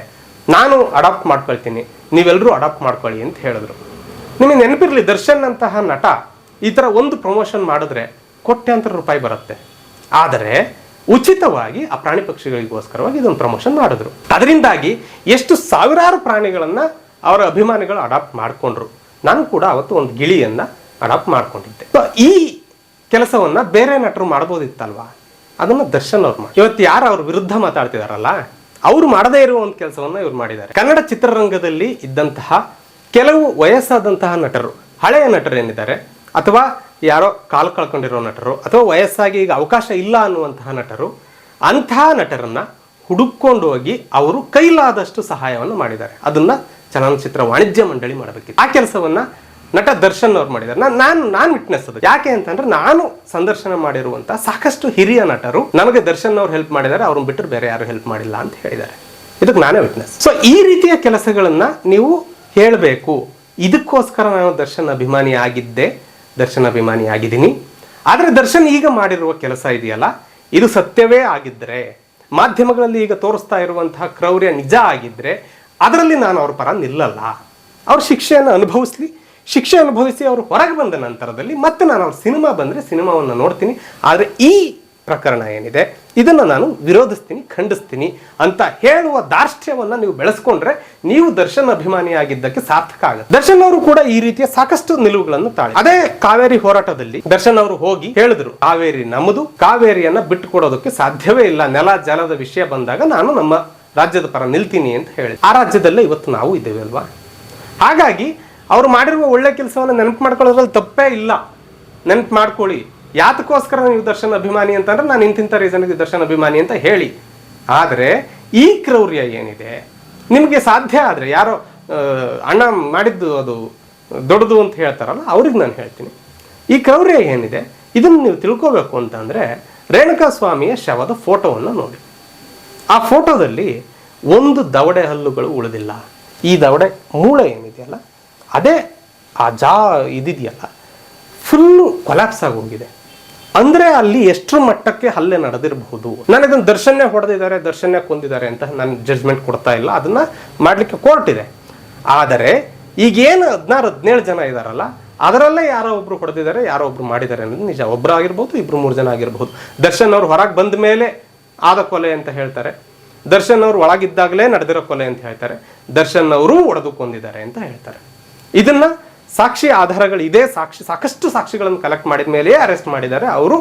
ನಾನು ಅಡಾಪ್ಟ್ ಮಾಡ್ಕೊಳ್ತೀನಿ. ನೀವೆಲ್ಲರೂ ಅಡಾಪ್ಟ್ ಮಾಡ್ಕೊಳ್ಳಿ ಅಂತ ಹೇಳಿದ್ರು. ನಿಮಗೆ ನೆನಪಿರಲಿ ದರ್ಶನ್ ಅಂತಹ ನಟ ಈ ಥರ ಒಂದು ಪ್ರಮೋಷನ್ ಮಾಡಿದ್ರೆ ಕೋಟ್ಯಾಂತರ ರೂಪಾಯಿ ಬರುತ್ತೆ. ಆದರೆ ಉಚಿತವಾಗಿ ಆ ಪ್ರಾಣಿ ಪಕ್ಷಿಗಳಿಗೋಸ್ಕರವಾಗಿ ಇದೊಂದು ಪ್ರಮೋಷನ್ ಮಾಡಿದ್ರು. ಅದರಿಂದಾಗಿ ಎಷ್ಟು ಸಾವಿರಾರು ಪ್ರಾಣಿಗಳನ್ನು ಅವರ ಅಭಿಮಾನಿಗಳು ಅಡಾಪ್ಟ್ ಮಾಡ್ಕೊಂಡ್ರು. ನಾನು ಕೂಡ ಅವತ್ತು ಒಂದು ಗಿಳಿಯನ್ನು ಅಡಾಪ್ಟ್ ಮಾಡ್ಕೊಂಡಿದ್ದೆ. ಈ ಕೆಲಸವನ್ನ ಬೇರೆ ನಟರು ಮಾಡ್ಬೋದಿತ್ತಲ್ವಾ? ಅದನ್ನು ದರ್ಶನ್ ಅವ್ರು ಮಾಡಿ. ಇವತ್ತು ಯಾರು ಅವ್ರ ವಿರುದ್ಧ ಮಾತಾಡ್ತಿದಾರಲ್ಲ, ಅವ್ರು ಮಾಡದೇ ಇರುವ ಒಂದು ಕೆಲಸವನ್ನ ಇವ್ರು ಮಾಡಿದ್ದಾರೆ. ಕನ್ನಡ ಚಿತ್ರರಂಗದಲ್ಲಿ ಇದ್ದಂತಹ ಕೆಲವು ವಯಸ್ಸಾದಂತಹ ನಟರು, ಹಳೆಯ ನಟರು ಏನಿದ್ದಾರೆ, ಅಥವಾ ಯಾರೋ ಕಾಲು ಕಳ್ಕೊಂಡಿರೋ ನಟರು ಅಥವಾ ವಯಸ್ಸಾಗಿ ಈಗ ಅವಕಾಶ ಇಲ್ಲ ಅನ್ನುವಂತಹ ನಟರು, ಅಂತಹ ನಟರನ್ನ ಹುಡುಕೊಂಡು ಹೋಗಿ ಅವರು ಕೈಲಾದಷ್ಟು ಸಹಾಯವನ್ನು ಮಾಡಿದ್ದಾರೆ. ಅದನ್ನ ಚಲನಚಿತ್ರ ವಾಣಿಜ್ಯ ಮಂಡಳಿ ಮಾಡಬೇಕಿತ್ತು. ಆ ಕೆಲಸವನ್ನ ನಟ ದರ್ಶನ್ ಅವ್ರು ಮಾಡಿದ್ದಾರೆ. ನಾನು ನಾನು ವಿಟ್ನೆಸ್ ಅದು. ಯಾಕೆ ಅಂತಂದ್ರೆ ನಾನು ಸಂದರ್ಶನ ಮಾಡಿರುವಂತ ಸಾಕಷ್ಟು ಹಿರಿಯ ನಟರು, ನನಗೆ ದರ್ಶನ್ ಅವ್ರು ಹೆಲ್ಪ್ ಮಾಡಿದ್ದಾರೆ, ಅವ್ರನ್ನ ಬಿಟ್ಟರೆ ಬೇರೆ ಯಾರು ಹೆಲ್ಪ್ ಮಾಡಿಲ್ಲ ಅಂತ ಹೇಳಿದ್ದಾರೆ. ಇದಕ್ಕೆ ನಾನೇ ವಿಟ್ನೆಸ್ ಸೊ ಈ ರೀತಿಯ ಕೆಲಸಗಳನ್ನ ನೀವು ಹೇಳಬೇಕು. ಇದಕ್ಕೋಸ್ಕರ ನಾನು ದರ್ಶನ್ ಅಭಿಮಾನಿ ಆಗಿದ್ದೆ ದರ್ಶನ್ ಅಭಿಮಾನಿ ಆಗಿದ್ದೀನಿ ಆದರೆ ದರ್ಶನ್ ಈಗ ಮಾಡಿರುವ ಕೆಲಸ ಇದೆಯಲ್ಲ? ಇದು ಸತ್ಯವೇ ಆಗಿದ್ದರೆ ಮಾಧ್ಯಮಗಳಲ್ಲಿ ಈಗ ತೋರಿಸ್ತಾ ಇರುವಂತಹ ಕ್ರೌರ್ಯ ನಿಜ ಆಗಿದ್ದರೆ ಅದರಲ್ಲಿ ನಾನು ಅವ್ರ ಪರ ನಿಲ್ಲಲ್ಲ. ಅವ್ರ ಶಿಕ್ಷೆಯನ್ನು ಅನುಭವಿಸ್ಲಿ. ಶಿಕ್ಷೆ ಅನುಭವಿಸಿ ಅವರು ಹೊರಗೆ ಬಂದ ನಂತರದಲ್ಲಿ ಮತ್ತೆ ನಾನು ಅವ್ರ ಸಿನಿಮಾ ಬಂದರೆ ಸಿನಿಮಾವನ್ನು ನೋಡ್ತೀನಿ. ಆದರೆ ಈ ಪ್ರಕರಣ ಏನಿದೆ? ಇದನ್ನು ನಾನು ವಿರೋಧಿಸ್ತೀನಿ, ಖಂಡಿಸ್ತೀನಿ ಅಂತ ಹೇಳುವ ದಾರ್ಷ್ಟ್ಯವನ್ನು ನೀವು ಬೆಳೆಸ್ಕೊಂಡ್ರೆ ನೀವು ದರ್ಶನ್ ಅಭಿಮಾನಿಯಾಗಿದ್ದಕ್ಕೆ ಸಾರ್ಥಕ ಆಗುತ್ತೆ. ದರ್ಶನ್ ಅವರು ಕೂಡ ಈ ರೀತಿಯ ಸಾಕಷ್ಟು ನಿಲುವುಗಳನ್ನು ತಾಳಿ. ಅದೇ ಕಾವೇರಿ ಹೋರಾಟದಲ್ಲಿ ದರ್ಶನ್ ಅವರು ಹೋಗಿ ಹೇಳಿದ್ರು, ಕಾವೇರಿ ನಮ್ಮದು ಕಾವೇರಿಯನ್ನ ಬಿಟ್ಟು ಕೊಡೋದಕ್ಕೆ ಸಾಧ್ಯವೇ ಇಲ್ಲ. ನೆಲ, ಜಲದ ವಿಷಯ ಬಂದಾಗ ನಾನು ನಮ್ಮ ರಾಜ್ಯದ ಪರ ನಿಲ್ತೀನಿ ಅಂತ ಹೇಳಿ. ಆ ರಾಜ್ಯದಲ್ಲೇ ಇವತ್ತು ನಾವು ಇದ್ದೇವೆ ಅಲ್ವಾ? ಹಾಗಾಗಿ ಅವ್ರು ಮಾಡಿರುವ ಒಳ್ಳೆ ಕೆಲಸವನ್ನು ನೆನಪು ಮಾಡ್ಕೊಳ್ಳೋದ್ರಲ್ಲಿ ತಪ್ಪೇ ಇಲ್ಲ. ನೆನಪು ಮಾಡ್ಕೊಳ್ಳಿ. ಯಾತಕ್ಕೋಸ್ಕರ ನೀವು ದರ್ಶನ ಅಭಿಮಾನಿ ಅಂತಂದ್ರೆ ನಾನು ಇಂತಿಂಥ ರೀಸನ್ಗೆ ದರ್ಶನ ಅಭಿಮಾನಿ ಅಂತ ಹೇಳಿ. ಆದರೆ ಈ ಕ್ರೌರ್ಯ ಏನಿದೆ? ನಿಮಗೆ ಸಾಧ್ಯ ಆದರೆ ಯಾರೋ ಅಣ್ಣ ಮಾಡಿದ್ದು ಅದು ದೊಡ್ಡದು ಅಂತ ಹೇಳ್ತಾರಲ್ಲ, ಅವ್ರಿಗೆ ನಾನು ಹೇಳ್ತೀನಿ. ಈ ಕ್ರೌರ್ಯ ಏನಿದೆ? ಇದನ್ನು ನೀವು ತಿಳ್ಕೋಬೇಕು ಅಂತಂದರೆ ರೇಣುಕಾ ಸ್ವಾಮಿಯ ಶವದ ಫೋಟೋವನ್ನು ನೋಡಿ. ಆ ಫೋಟೋದಲ್ಲಿ ಒಂದು ದವಡೆ ಹಲ್ಲುಗಳು ಉಳಿದಿಲ್ಲ. ಈ ದವಡೆ ಮೂಳೆ ಏನಿದೆಯಲ್ಲ, ಅದೇ ಆ ಜಾ ಇದಿದೆಯಲ್ಲ ಫುಲ್ಲು ಕೊಲ್ಯಾಪ್ಸ್ ಆಗೋಗಿದೆ ಅಂದ್ರೆ ಅಲ್ಲಿ ಎಷ್ಟು ಮಟ್ಟಕ್ಕೆ ಹಲ್ಲೆ ನಡೆದಿರಬಹುದು? ನನಗೊಂದು ದರ್ಶನ್ಯ ಹೊಡೆದಿದ್ದಾರೆ, ದರ್ಶನ್ಯ ಕೊಂದಿದ್ದಾರೆ ಅಂತ ನಾನು ಜಡ್ಜ್ಮೆಂಟ್ ಕೊಡ್ತಾ ಇಲ್ಲ. ಅದನ್ನ ಮಾಡ್ಲಿಕ್ಕೆ ಕೋರ್ಟ್ ಇದೆ. ಆದರೆ ಈಗೇನು ಹದಿನಾರು, ಹದಿನೇಳು ಜನ ಇದಾರಲ್ಲ, ಅದರಲ್ಲೇ ಯಾರೋ ಒಬ್ರು ಹೊಡೆದಿದ್ದಾರೆ, ಯಾರೋ ಒಬ್ರು ಮಾಡಿದ್ದಾರೆ ಅನ್ನೋದು ನಿಜ. ಒಬ್ರು ಆಗಿರ್ಬೋದು ಇಬ್ರು ಮೂರು ಜನ ಆಗಿರ್ಬೋದು. ದರ್ಶನ್ ಅವ್ರು ಹೊರಗೆ ಬಂದ ಮೇಲೆ ಆದ ಕೊಲೆ ಅಂತ ಹೇಳ್ತಾರೆ. ದರ್ಶನ್ ಅವ್ರು ಒಳಗಿದ್ದಾಗಲೇ ನಡೆದಿರೋ ಕೊಲೆ ಅಂತ ಹೇಳ್ತಾರೆ. ದರ್ಶನ್ ಅವರು ಒಡೆದುಕೊಂಡಿದ್ದಾರೆ ಅಂತ ಹೇಳ್ತಾರೆ. ಇದನ್ನ ಸಾಕ್ಷಿ ಆಧಾರಗಳು ಇದೇ ಸಾಕ್ಷಿ ಸಾಕಷ್ಟು ಸಾಕ್ಷಿಗಳನ್ನು ಕಲೆಕ್ಟ್ ಮಾಡಿದ ಮೇಲೆಯೇ ಅರೆಸ್ಟ್ ಮಾಡಿದ್ದಾರೆ. ಅವರು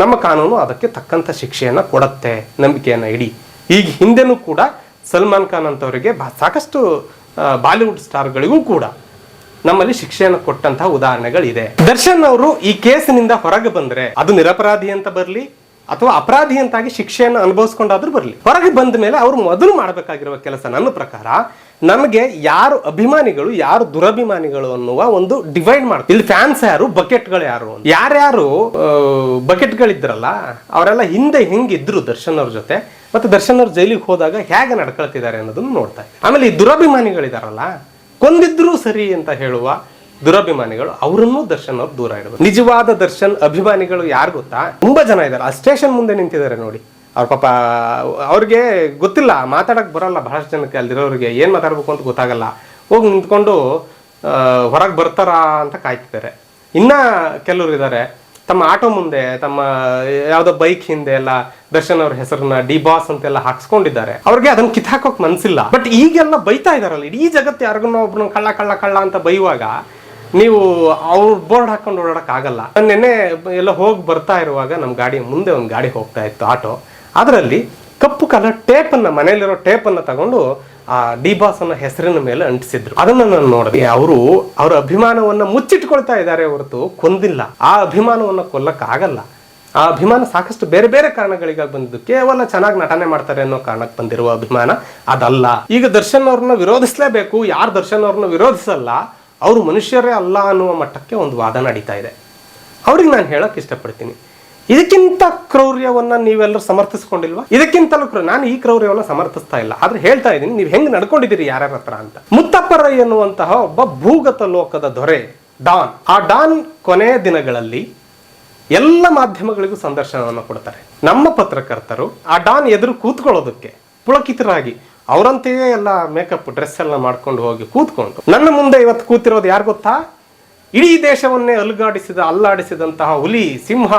ನಮ್ಮ ಕಾನೂನು ಅದಕ್ಕೆ ತಕ್ಕಂಥ ಶಿಕ್ಷೆಯನ್ನು ಕೊಡುತ್ತೆ, ನಂಬಿಕೆಯನ್ನು ಇಡಿ. ಈಗ ಹಿಂದೆನೂ ಕೂಡ ಸಲ್ಮಾನ್ ಖಾನ್ ಅಂತವರಿಗೆ ಸಾಕಷ್ಟು ಬಾಲಿವುಡ್ ಸ್ಟಾರ್ಗಳಿಗೂ ಕೂಡ ನಮ್ಮಲ್ಲಿ ಶಿಕ್ಷೆಯನ್ನು ಕೊಟ್ಟಂತಹ ಉದಾಹರಣೆಗಳಿದೆ. ದರ್ಶನ್ ಅವರು ಈ ಕೇಸಿನಿಂದ ಹೊರಗೆ ಬಂದ್ರೆ ಅದು ನಿರಪರಾಧಿ ಅಂತ ಬರಲಿ ಅಥವಾ ಅಪರಾಧಿ ಅಂತಾಗಿ ಶಿಕ್ಷೆಯನ್ನು ಅನುಭವಿಸ್ಕೊಂಡಾದ್ರೂ ಬರಲಿ. ಹೊರಗೆ ಬಂದ ಮೇಲೆ ಅವರು ಮೊದಲು ಮಾಡಬೇಕಾಗಿರುವ ಕೆಲಸ ನನ್ನ ಪ್ರಕಾರ ನಮಗೆ ಯಾರು ಅಭಿಮಾನಿಗಳು, ಯಾರು ದುರಭಿಮಾನಿಗಳು ಅನ್ನುವ ಒಂದು ಡಿವೈಡ್ ಮಾಡ್ತಾರೆ ಇಲ್ಲಿ ಫ್ಯಾನ್ಸ್ ಯಾರು ಬಕೆಟ್ಗಳು ಯಾರು. ಯಾರ್ಯಾರು ಬಕೆಟ್ಗಳಿದ್ರಲ್ಲ ಅವರೆಲ್ಲ ಹಿಂದೆ ಹೆಂಗಿದ್ರು ದರ್ಶನ್ ಅವ್ರ ಜೊತೆ, ಮತ್ತೆ ದರ್ಶನ್ ಅವ್ರ ಜೈಲಿಗೆ ಹೋದಾಗ ಹೇಗೆ ನಡ್ಕೊಳ್ತಿದ್ದಾರೆ ಅನ್ನೋದನ್ನ ನೋಡ್ತಾ ಇದ್ದಾರೆ ಆಮೇಲೆ ಈ ದುರಭಿಮಾನಿಗಳಿದಾರಲ್ಲ, ಕೊಂದಿದ್ರು ಸರಿ ಅಂತ ಹೇಳುವ ದುರಭಿಮಾನಿಗಳು, ಅವರನ್ನು ದರ್ಶನ್ ಅವ್ರು ದೂರ ಇಡಬೇಕು. ನಿಜವಾದ ದರ್ಶನ್ ಅಭಿಮಾನಿಗಳು ಯಾರು ಗೊತ್ತಾ? ತುಂಬಾ ಜನ ಇದ್ದಾರೆ. ಆ ಸ್ಟೇಷನ್ ಮುಂದೆ ನಿಂತಿದ್ದಾರೆ ನೋಡಿ. ಅವ್ರ ಪಾಪ, ಅವ್ರಿಗೆ ಗೊತ್ತಿಲ್ಲ ಮಾತಾಡಕ್ಕೆ ಬರಲ್ಲ ಬಹಳಷ್ಟು ಜನಕ್ಕೆ ಅಲ್ಲಿರೋರಿಗೆ ಏನು ಮಾತಾಡ್ಬೇಕು ಅಂತ ಗೊತ್ತಾಗಲ್ಲ. ಹೋಗಿ ನಿಂತ್ಕೊಂಡು ಹೊರಗೆ ಬರ್ತಾರಾ ಅಂತ ಕಾಯ್ತಿದ್ದಾರೆ. ಇನ್ನ ಕೆಲವರು ಇದ್ದಾರೆ ತಮ್ಮ ಆಟೋ ಮುಂದೆ, ತಮ್ಮ ಯಾವುದೋ ಬೈಕ್ ಹಿಂದೆ ಎಲ್ಲ, ದರ್ಶನ್ ಅವ್ರ ಹೆಸರನ್ನ ಡಿ ಬಾಸ್ ಅಂತೆಲ್ಲ ಹಾಕ್ಸ್ಕೊಂಡಿದ್ದಾರೆ. ಅವ್ರಿಗೆ ಅದನ್ನ ಕಿತ್ತಾಕೋಕ್ ಮನ್ಸಿಲ್ಲ. ಬಟ್ ಈಗೆಲ್ಲ ಬೈತಾ ಇದಾರಲ್ಲ, ಇಡೀ ಜಗತ್ತು ಯಾರಿಗೂ ಒಬ್ರು ಕಳ್ಳ ಕಳ್ಳ ಕಳ್ಳ ಅಂತ ಬೈಯುವಾಗ, ನೀವು ಅವ್ರ ಬೋರ್ಡ್ ಹಾಕೊಂಡು ಓಡಾಡಕ್ ಆಗಲ್ಲ. ನಾನ್ ನೆನ್ನೆ ಎಲ್ಲ ಹೋಗಿ ಬರ್ತಾ ಇರುವಾಗ ನಮ್ಮ ಗಾಡಿ, ಮುಂದೆ ಒಂದು ಗಾಡಿ ಹೋಗ್ತಾ ಇತ್ತು, ಆಟೋ. ಅದರಲ್ಲಿ ಕಪ್ಪು ಕಲರ್ ಟೇಪ್ ಅನ್ನ ಮನೆಯಲ್ಲಿರೋ ಟೇಪ್ ಅನ್ನ ತಗೊಂಡು ಆ ಡಿ ಬಾಸ್ ಅನ್ನೋ ಹೆಸರಿನ ಮೇಲೆ ಅಂಟಿಸಿದ್ರು. ಅದನ್ನ ನಾನು ನೋಡಿದೆ. ಅವರು ಅವರ ಅಭಿಮಾನವನ್ನ ಮುಚ್ಚಿಟ್ಕೊಳ್ತಾ ಇದ್ದಾರೆ ಹೊರತು ಕೊಂದಿಲ್ಲ. ಆ ಅಭಿಮಾನವನ್ನ ಕೊಲ್ಲಕ್ ಆಗಲ್ಲ ಆ ಅಭಿಮಾನ ಸಾಕಷ್ಟು ಬೇರೆ ಬೇರೆ ಕಾರಣಗಳಿಗಾಗಿ ಬಂದಿದ್ದು ಕೇವಲ ಚೆನ್ನಾಗಿ ನಟನೆ ಮಾಡ್ತಾರೆ ಅನ್ನೋ ಕಾರಣಕ್ಕೆ ಬಂದಿರುವ ಅಭಿಮಾನ ಅದಲ್ಲ. ಈಗ ದರ್ಶನ್ ಅವ್ರನ್ನ ವಿರೋಧಿಸಲೇಬೇಕು. ಯಾರು ದರ್ಶನ್ ಅವ್ರನ್ನ ವಿರೋಧಿಸಲ್ಲ? ಅವರು ಮನುಷ್ಯರೇ ಅಲ್ಲ ಅನ್ನುವ ಮಟ್ಟಕ್ಕೆ ಒಂದು ವಾದ ನಡೀತಾ ಇದೆ. ಅವ್ರಿಗೆ ನಾನು ಹೇಳಕ್ ಇಷ್ಟಪಡ್ತೀನಿ. ಇದಕ್ಕಿಂತ ಕ್ರೌರ್ಯವನ್ನ ನೀವೆಲ್ಲರೂ ಸಮರ್ಥಿಸ್ಕೊಂಡಿಲ್ವಾ? ಇದಕ್ಕಿಂತಲೂ ನಾನು ಈ ಕ್ರೌರ್ಯವನ್ನ ಸಮರ್ಥಿಸ್ತಾ ಇಲ್ಲ. ಆದ್ರೆ ಹೇಳ್ತಾ ಇದ್ದೀನಿ, ನೀವು ಹೆಂಗ್ ನಡ್ಕೊಂಡಿದ್ದೀರಿ ಯಾರ್ಯಾರ ಹತ್ರ ಅಂತ. ಮುತ್ತಪ್ಪರ ಎನ್ನುವಂತಹ ಒಬ್ಬ ಭೂಗತ ಲೋಕದ ದೊರೆ, ಡಾನ್. ಆ ಡಾನ್ ಕೊನೆಯ ದಿನಗಳಲ್ಲಿ ಎಲ್ಲ ಮಾಧ್ಯಮಗಳಿಗೂ ಸಂದರ್ಶನವನ್ನು ಕೊಡ್ತಾರೆ. ನಮ್ಮ ಪತ್ರಕರ್ತರು ಆ ಡಾನ್ ಎದುರು ಕೂತ್ಕೊಳ್ಳೋದಕ್ಕೆ ಪುಳಕಿತರಾಗಿ ಅವರಂತೆಯೇ ಎಲ್ಲ ಮೇಕಪ್ ಡ್ರೆಸ್ ಎಲ್ಲ ಮಾಡ್ಕೊಂಡು ಹೋಗಿ ಕೂತ್ಕೊಂಡು, ನನ್ನ ಮುಂದೆ ಇವತ್ತು ಕೂತಿರೋದು ಯಾರು ಗೊತ್ತಾ? ಇಡೀ ದೇಶವನ್ನೇ ಅಲುಗಾಡಿಸಿದ, ಅಲ್ಲಾಡಿಸಿದಂತಹ ಹುಲಿ, ಸಿಂಹ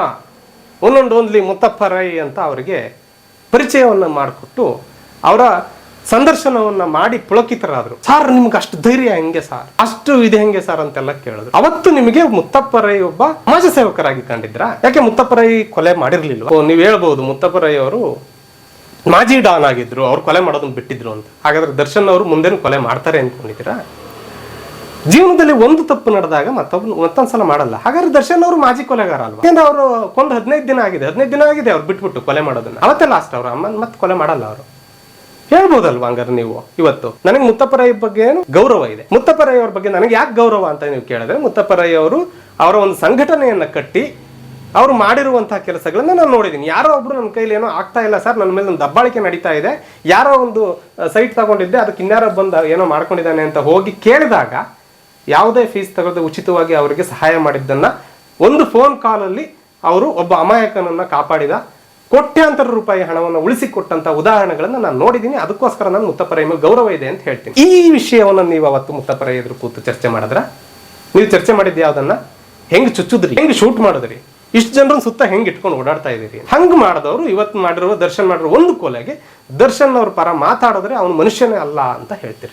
ಒಂದೊಂದು ಓನ್ಲಿ ಮುತ್ತಪ್ಪ ರೈ ಅಂತ ಅವರಿಗೆ ಪರಿಚಯವನ್ನು ಮಾಡಿಕೊಟ್ಟು ಅವರ ಸಂದರ್ಶನವನ್ನ ಮಾಡಿ ಪುಳಕಿತರಾದರು. ಸಾರ್, ನಿಮ್ಗೆ ಅಷ್ಟು ಧೈರ್ಯ ಹೆಂಗೆ ಸರ್? ಅಷ್ಟು ಇದೆ ಹೆಂಗೆ ಸರ್? ಅಂತೆಲ್ಲ ಕೇಳಿದ್ರು. ಅವತ್ತು ನಿಮಗೆ ಮುತ್ತಪ್ಪ ರೈ ಒಬ್ಬ ಸಮಾಜ ಸೇವಕರಾಗಿ ಕಂಡಿದ್ರ. ಯಾಕೆ ಮುತ್ತಪ್ಪ ರೈ ಕೊಲೆ ಮಾಡಿರಲಿಲ್ಲ ನೀವು ಹೇಳ್ಬೋದು ಹೇಳ್ಬಹುದು ಮುತ್ತಪ್ಪ ರೈ ಅವರು ಮಾಜಿ ಡಾನ್ ಆಗಿದ್ರು. ಅವ್ರು ಕೊಲೆ ಮಾಡೋದನ್ನ ಬಿಟ್ಟಿದ್ರು ಅಂತ. ಹಾಗಾದ್ರೆ ದರ್ಶನ್ ಅವರು ಮುಂದೇನು ಕೊಲೆ ಮಾಡ್ತಾರೆ ಅನ್ಕೊಂಡಿದ್ದೀರಾ ಜೀವನದಲ್ಲಿ ಒಂದು ತಪ್ಪು ನಡೆದಾಗ ಮತ್ತೊಬ್ಬ ಮತ್ತೊಂದ್ಸಲ ಮಾಡಲ್ಲ. ಹಾಗಾದ್ರೆ ದರ್ಶನ್ ಅವರು ಮಾಜಿ ಕೊಲೆಗಾರ ಅಲ್ವಾ? ಅವರು ಕೊಂದು ಹದಿನೈದು ದಿನ ಆಗಿದೆ. ಹದಿನೈದು ದಿನ ಆಗಿದೆ ಅವ್ರು ಬಿಟ್ಬಿಟ್ಟು ಕೊಲೆ ಮಾಡೋದನ್ನ. ಅವತ್ತೇ ಲಾಸ್ಟ್ ಅವ್ರ. ಅಮ್ಮನ ಮತ್ತೆ ಕೊಲೆ ಮಾಡಲ್ಲ ಅವರು. ಹೇಳ್ಬೋದಲ್ವಾ ಹಂಗಾರೆ ನೀವು ಇವತ್ತು? ನನಗೆ ಮುತ್ತಪ್ಪರೈ ಬಗ್ಗೆ ಏನು ಗೌರವ ಇದೆ. ಮುತ್ತಪ್ಪರೈ ಅವ್ರ ಬಗ್ಗೆ ನನಗೆ ಯಾಕೆ ಗೌರವ ಅಂತ ನೀವು ಕೇಳಿದ್ರೆ, ಮುತ್ತಪ್ಪರೈ ಅವರು ಅವರ ಒಂದು ಸಂಘಟನೆಯನ್ನ ಕಟ್ಟಿ ಅವರು ಮಾಡಿರುವಂತಹ ಕೆಲಸಗಳನ್ನ ನಾನು ನೋಡಿದ್ದೀನಿ ಯಾರೋ ಒಬ್ರು ನನ್ನ ಕೈಲಿ ಏನೋ ಆಗ್ತಾ ಇಲ್ಲ ಸರ್ ನನ್ನ ಮೇಲೆ ಒಂದು ದಬ್ಬಾಳಿಕೆ ನಡೀತಾ ಇದೆ. ಯಾರೋ ಒಂದು ಸೈಟ್ ತಗೊಂಡಿದ್ದೆ, ಅದಕ್ಕೆ ಇನ್ಯಾರೋ ಬಂದು ಏನೋ ಮಾಡ್ಕೊಂಡಿದ್ದಾನೆ ಅಂತ ಹೋಗಿ ಕೇಳಿದಾಗ ಯಾವುದೇ ಫೀಸ್ ತಗೊಳ್ಳದೆ ಉಚಿತವಾಗಿ ಅವರಿಗೆ ಸಹಾಯ ಮಾಡಿದ್ದನ್ನ ಒಂದು ಫೋನ್ ಕಾಲಲ್ಲಿ ಅವರು ಒಬ್ಬ ಅಮಾಯಕನನ್ನ ಕಾಪಾಡಿದ ಕೋಟ್ಯಾಂತರ ರೂಪಾಯಿ ಹಣವನ್ನು ಉಳಿಸಿಕೊಟ್ಟಂತ ಉದಾಹರಣೆಗಳನ್ನ ನಾನು ನೋಡಿದ್ದೀನಿ ಅದಕ್ಕೋಸ್ಕರ ನಾನು ಮುತ್ತಪ್ಪರೈ ಮೇಲೆ ಗೌರವ ಇದೆ ಅಂತ ಹೇಳ್ತೀನಿ. ಈ ವಿಷಯವನ್ನು ನೀವು ಅವತ್ತು ಮುತ್ತಪ್ಪರ ಎದುರು ಕೂತು ಚರ್ಚೆ ಮಾಡಿದ್ರ? ನೀವು ಚರ್ಚೆ ಮಾಡಿದ್ದು ಯಾವ್ದನ್ನ? ಹೆಂಗ್ ಚುಚ್ಚುದ್ರಿ? ಹೆಂಗ್ ಶೂಟ್ ಮಾಡಿದ್ರಿ? ಇಷ್ಟು ಜನರನ್ನ ಸುತ್ತ ಹೆಂಗ್ ಇಟ್ಕೊಂಡು ಓಡಾಡ್ತಾ ಇದ್ದೀರಿ? ಹಂಗ್ ಮಾಡಿದವರು ಇವತ್ತು ಮಾಡಿರುವ ದರ್ಶನ್ ಮಾಡಿರೋ ಒಂದು ಕೊಲೆಗೆ ದರ್ಶನ್ ಅವ್ರ ಪರ ಮಾತಾಡಿದ್ರೆ ಅವನು ಮನುಷ್ಯನೇ ಅಲ್ಲ ಅಂತ ಹೇಳ್ತೀರಿ.